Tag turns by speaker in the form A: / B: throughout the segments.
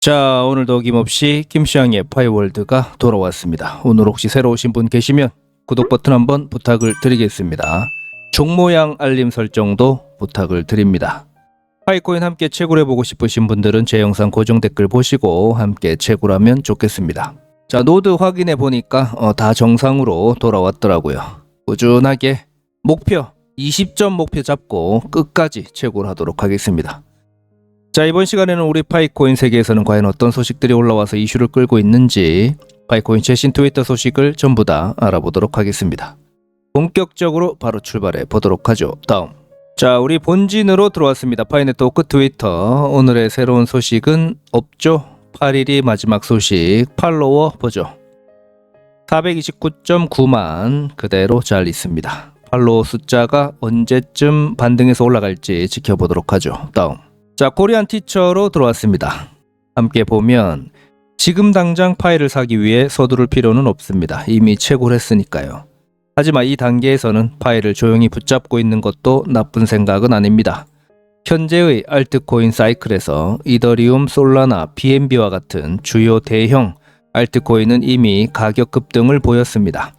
A: 자, 오늘도 어김없이 김시양의 파이월드가 돌아왔습니다. 오늘 혹시 새로 오신 분 계시면 구독 버튼 한번 부탁을 드리겠습니다. 종 모양 알림 설정도 부탁을 드립니다. 파이코인 함께 채굴해 보고 싶으신 분들은 제 영상 고정 댓글 보시고 함께 채굴하면 좋겠습니다. 자, 노드 확인해 보니까 어, 다 정상으로 돌아왔더라고요. 꾸준하게 목표 20점 목표 잡고 끝까지 채굴하도록 하겠습니다. 자 이번 시간에는 우리 파이코인 세계에서는 과연 어떤 소식들이 올라와서 이슈를 끌고 있는지 파이코인 최신 트위터 소식을 전부 다 알아보도록 하겠습니다. 본격적으로 바로 출발해 보도록 하죠. 다음. 자 우리 본진으로 들어왔습니다. 파이네트워크 트위터 오늘의 새로운 소식은 없죠. 8일이 마지막 소식 팔로워 보죠. 429.9만 그대로 잘 있습니다. 팔로워 숫자가 언제쯤 반등해서 올라갈지 지켜보도록 하죠. 다음. 자, 코리안 티처로 들어왔습니다. 함께 보면 지금 당장 파일을 사기 위해 서두를 필요는 없습니다. 이미 채굴했으니까요. 하지만 이 단계에서는 파일을 조용히 붙잡고 있는 것도 나쁜 생각은 아닙니다. 현재의 알트코인 사이클에서 이더리움, 솔라나, BNB와 같은 주요 대형 알트코인은 이미 가격 급등을 보였습니다.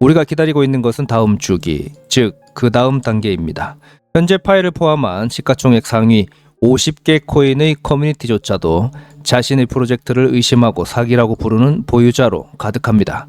A: 우리가 기다리고 있는 것은 다음 주기, 즉 그 다음 단계입니다. 현재 파일을 포함한 시가총액 상위 50개 코인의 커뮤니티조차도 자신의 프로젝트를 의심하고 사기라고 부르는 보유자로 가득합니다.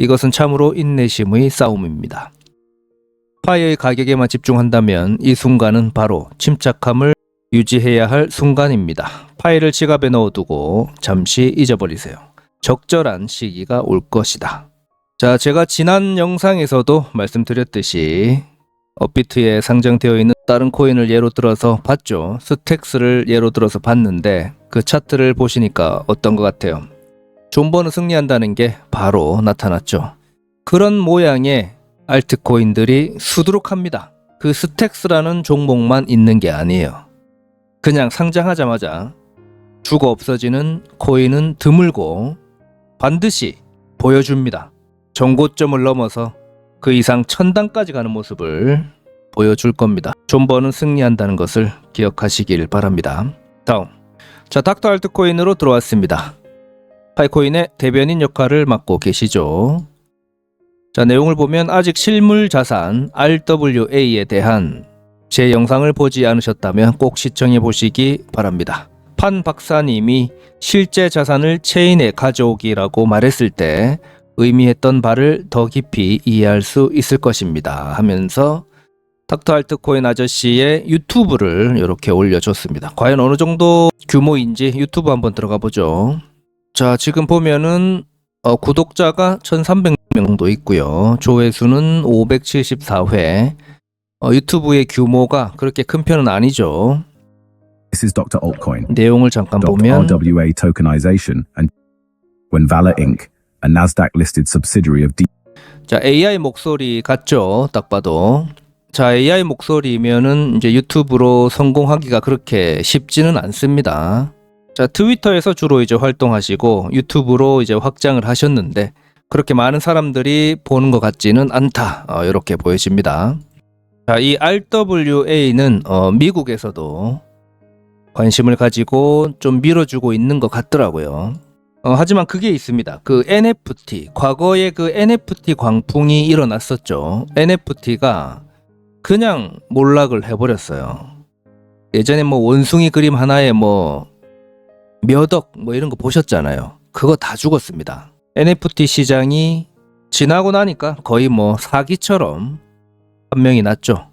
A: 이것은 참으로 인내심의 싸움입니다. 파이의 가격에만 집중한다면 이 순간은 바로 침착함을 유지해야 할 순간입니다. 파일을 지갑에 넣어두고 잠시 잊어버리세요. 적절한 시기가 올 것이다. 자, 제가 지난 영상에서도 말씀드렸듯이 업비트에 상장되어 있는 다른 코인을 예로 들어서 봤죠. 스택스를 예로 들어서 봤는데 그 차트를 보시니까 어떤 것 같아요? 존버는 승리한다는 게 바로 나타났죠. 그런 모양의 알트코인들이 수두룩합니다. 그 스택스라는 종목만 있는 게 아니에요. 그냥 상장하자마자 죽어 없어지는 코인은 드물고 반드시 보여줍니다. 정고점을 넘어서 그 이상 천당까지 가는 모습을 보여줄 겁니다. 존버는 승리한다는 것을 기억하시길 바랍니다. 다음. 자, 닥터 알트코인으로 들어왔습니다. 파이코인의 대변인 역할을 맡고 계시죠. 자, 내용을 보면 아직 실물 자산 RWA에 대한 제 영상을 보지 않으셨다면 꼭 시청해 보시기 바랍니다. 판 박사님이 실제 자산을 체인에 가져오기라고 말했을 때 의미했던 바를 더 깊이 이해할 수 있을 것입니다. 하면서 닥터 알트코인 아저씨의 유튜브를 이렇게 올려줬습니다. 과연 어느 정도 규모인지 유튜브 한번 들어가 보죠. 자, 지금 보면은 어, 구독자가 1,300명 정도 있고요. 조회수는 574회. 어, 유튜브의 규모가 그렇게 큰 편은 아니죠.
B: This is Dr. Altcoin,
A: 내용을 잠깐
B: Dr.
A: 보면
B: RWA tokenization, and when Valor Inc., a Nasdaq listed subsidiary of D.
A: 자, AI 목소리 같죠? 딱 봐도. 자, AI 목소리면은 이제 유튜브로 성공하기가 그렇게 쉽지는 않습니다. 자, 트위터에서 주로 이제 활동하시고 유튜브로 이제 확장을 하셨는데 그렇게 많은 사람들이 보는 것 같지는 않다. 어, 이렇게 보여집니다. 자, 이 RWA는 어, 미국에서도 관심을 가지고 좀 밀어주고 있는 것 같더라고요. 어, 하지만 그게 있습니다. 그 NFT, 과거에 그 NFT 광풍이 일어났었죠. NFT가 그냥 몰락을 해버렸어요. 예전에 뭐 원숭이 그림 하나에 뭐 몇억 뭐 이런 거 보셨잖아요. 그거 다 죽었습니다. NFT 시장이 지나고 나니까 거의 뭐 사기처럼 판명이 났죠.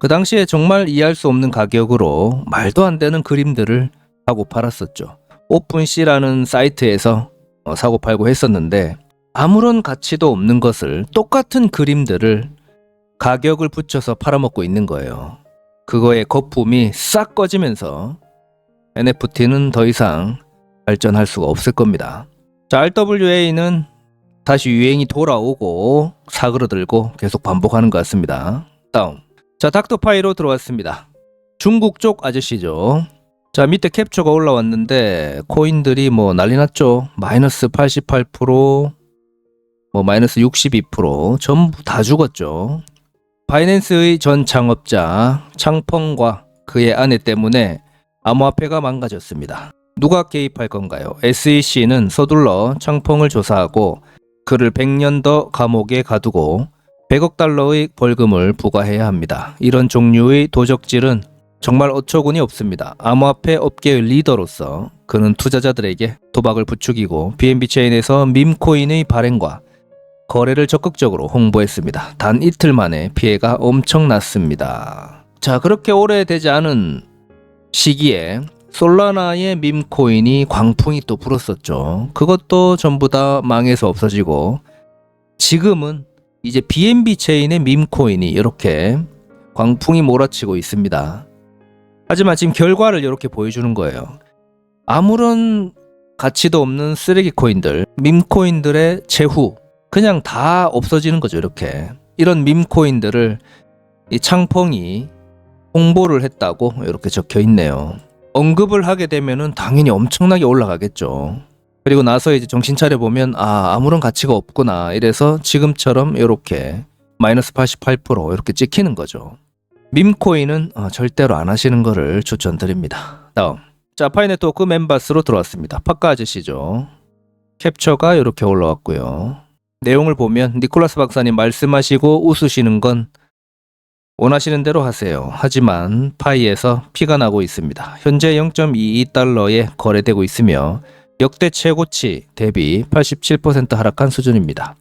A: 그 당시에 정말 이해할 수 없는 가격으로 말도 안 되는 그림들을 하고 팔았었죠. 오픈씨라는 사이트에서 어, 사고 팔고 했었는데 아무런 가치도 없는 것을 똑같은 그림들을 가격을 붙여서 팔아먹고 있는 거예요. 그거의 거품이 싹 꺼지면서 NFT는 더 이상 발전할 수가 없을 겁니다. 자, RWA는 다시 유행이 돌아오고 사그러들고 계속 반복하는 것 같습니다. 다음. 자, 닥터파이로 들어왔습니다. 중국 쪽 아저씨죠. 자, 밑에 캡처가 올라왔는데 코인들이 뭐 난리 났죠. 마이너스 88%, 뭐 마이너스 62% 전부 다 죽었죠. 바이낸스의 전 창업자 창펑과 그의 아내 때문에 암호화폐가 망가졌습니다. 누가 개입할 건가요? SEC는 서둘러 창펑을 조사하고 그를 100년 더 감옥에 가두고 100억 달러의 벌금을 부과해야 합니다. 이런 종류의 도적질은 정말 어처구니 없습니다. 암호화폐 업계의 리더로서 그는 투자자들에게 도박을 부추기고 BNB 체인에서 밈코인의 발행과 거래를 적극적으로 홍보했습니다. 단 이틀 만에 피해가 엄청났습니다. 자, 그렇게 오래되지 않은 시기에 솔라나의 밈코인이 광풍이 또 불었었죠. 그것도 전부 다 망해서 없어지고 지금은 이제 BNB 체인의 밈코인이 이렇게 광풍이 몰아치고 있습니다. 하지만 지금 결과를 이렇게 보여주는 거예요. 아무런 가치도 없는 쓰레기 코인들, 밈코인들의 최후 그냥 다 없어지는 거죠, 이렇게. 이런 밈코인들을 이 창펑이 홍보를 했다고 이렇게 적혀 있네요. 언급을 하게 되면은 당연히 엄청나게 올라가겠죠. 그리고 나서 이제 정신 차려 보면 아 아무런 가치가 없구나 이래서 지금처럼 이렇게 마이너스 88% 이렇게 찍히는 거죠. 밈코인은 어, 절대로 안 하시는 거를 추천드립니다. 다음 자 파이네트워크 멤버스로 들어왔습니다. 파카 아저씨죠. 캡처가 이렇게 올라왔고요. 내용을 보면 니콜라스 박사님 말씀하시고 웃으시는 건 원하시는 대로 하세요. 하지만 파이에서 피가 나고 있습니다. 현재 0.22달러에 거래되고 있으며 역대 최고치 대비 87% 하락한 수준입니다.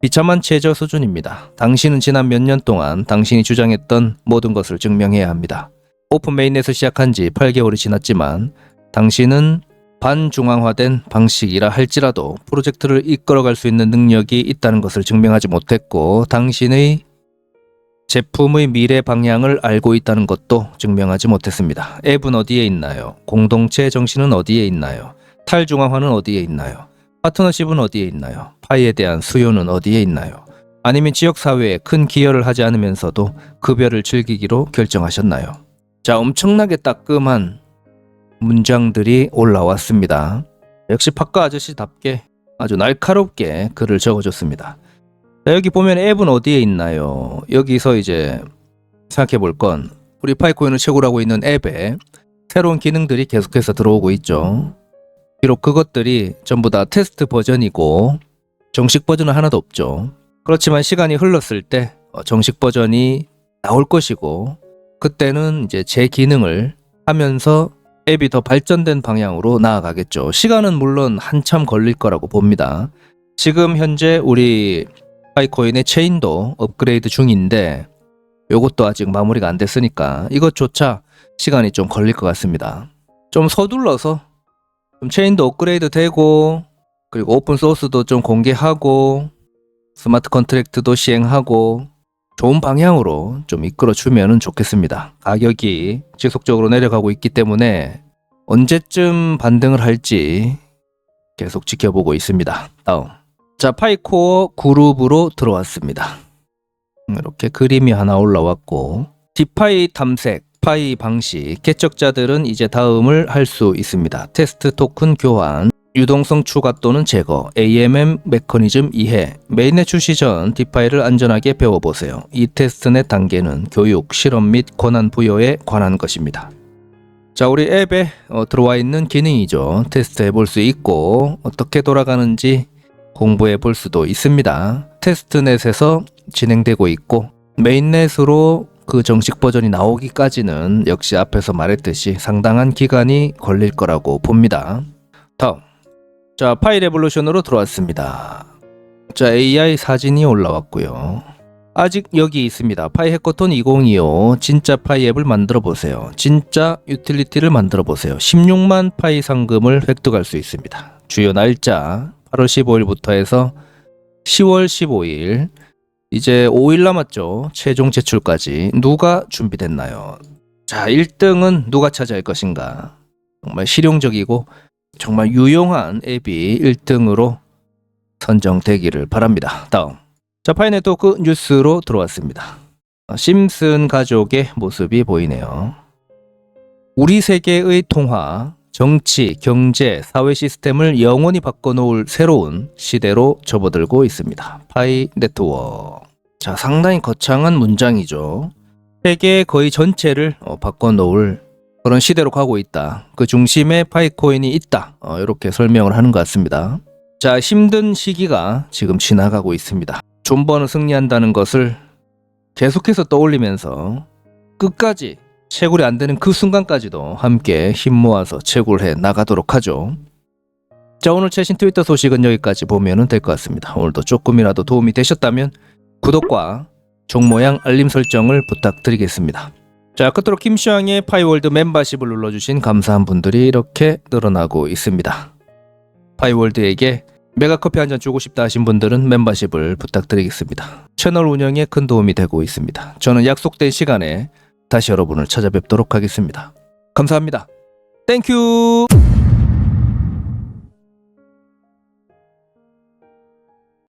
A: 비참한 최저 수준입니다. 당신은 지난 몇 년 동안 당신이 주장했던 모든 것을 증명해야 합니다. 오픈 메인넷을 시작한 지 8개월이 지났지만 당신은 반중앙화된 방식이라 할지라도 프로젝트를 이끌어갈 수 있는 능력이 있다는 것을 증명하지 못했고 당신의 제품의 미래 방향을 알고 있다는 것도 증명하지 못했습니다. 앱은 어디에 있나요? 공동체 정신은 어디에 있나요? 탈중앙화는 어디에 있나요? 파트너십은 어디에 있나요? 파이에 대한 수요는 어디에 있나요? 아니면 지역사회에 큰 기여를 하지 않으면서도 급여를 즐기기로 결정하셨나요? 자, 엄청나게 따끔한 문장들이 올라왔습니다. 역시 파카 아저씨답게 아주 날카롭게 글을 적어줬습니다. 자, 여기 보면 앱은 어디에 있나요? 여기서 이제 생각해 볼 건 우리 파이코인을 최고라고 있는 앱에 새로운 기능들이 계속해서 들어오고 있죠. 비록 그것들이 전부 다 테스트 버전이고 정식 버전은 하나도 없죠. 그렇지만 시간이 흘렀을 때 어, 정식 버전이 나올 것이고 그때는 이제 제 기능을 하면서 앱이 더 발전된 방향으로 나아가겠죠. 시간은 물론 한참 걸릴 거라고 봅니다. 지금 현재 우리 파이코인의 체인도 업그레이드 중인데 요것도 아직 마무리가 안 됐으니까 이것조차 시간이 좀 걸릴 것 같습니다. 좀 서둘러서 좀 체인도 업그레이드 되고 그리고 오픈 소스도 좀 공개하고 스마트 컨트랙트도 시행하고 좋은 방향으로 좀 이끌어 주면 좋겠습니다. 가격이 지속적으로 내려가고 있기 때문에 언제쯤 반등을 할지 계속 지켜보고 있습니다. 다음. 자, 파이코어 그룹으로 들어왔습니다. 이렇게 그림이 하나 올라왔고 디파이 탐색, 파이 방식, 개척자들은 이제 다음을 할 수 있습니다. 테스트 토큰 교환, 유동성 추가 또는 제거, AMM 메커니즘 이해, 메인넷 출시 전 디파이를 안전하게 배워보세요. 이 테스트넷 단계는 교육, 실험 및 권한 부여에 관한 것입니다. 자, 우리 앱에 어, 들어와 있는 기능이죠. 테스트 해 볼 수 있고 어떻게 돌아가는지 공부해 볼 수도 있습니다. 테스트넷에서 진행되고 있고 메인넷으로 그 정식 버전이 나오기까지는 역시 앞에서 말했듯이 상당한 기간이 걸릴 거라고 봅니다. 다음. 자, 파이 레볼루션으로 들어왔습니다. 자, AI 사진이 올라왔고요. 아직 여기 있습니다. 파이 해커톤 2025 진짜 파이 앱을 만들어 보세요. 진짜 유틸리티를 만들어 보세요. 16만 파이 상금을 획득할 수 있습니다. 주요 날짜 8월 15일부터 해서 10월 15일 이제 5일 남았죠. 최종 제출까지 누가 준비됐나요? 자, 1등은 누가 차지할 것인가? 정말 실용적이고 정말 유용한 앱이 1등으로 선정되기를 바랍니다. 다음. 자, 파이네트워크 뉴스로 들어왔습니다. 어, 심슨 가족의 모습이 보이네요. 우리 세계의 통화, 정치, 경제, 사회 시스템을 영원히 바꿔놓을 새로운 시대로 접어들고 있습니다. 파이 네트워크. 자, 상당히 거창한 문장이죠. 세계 거의 전체를 어, 바꿔놓을 그런 시대로 가고 있다. 그 중심에 파이코인이 있다. 어, 이렇게 설명을 하는 것 같습니다. 자, 힘든 시기가 지금 지나가고 있습니다. 존버는 승리한다는 것을 계속해서 떠올리면서 끝까지 채굴이 안 되는 그 순간까지도 함께 힘 모아서 채굴해 나가도록 하죠. 자, 오늘 최신 트위터 소식은 여기까지 보면 될 것 같습니다. 오늘도 조금이라도 도움이 되셨다면 구독과 종 모양 알림 설정을 부탁드리겠습니다. 자, 끝으로 김시황의 파이월드 멤버십을 눌러주신 감사한 분들이 이렇게 늘어나고 있습니다. 파이월드에게 메가커피 한 잔 주고 싶다 하신 분들은 멤버십을 부탁드리겠습니다. 채널 운영에 큰 도움이 되고 있습니다. 저는 약속된 시간에 다시 여러분을 찾아뵙도록 하겠습니다. 감사합니다. 땡큐!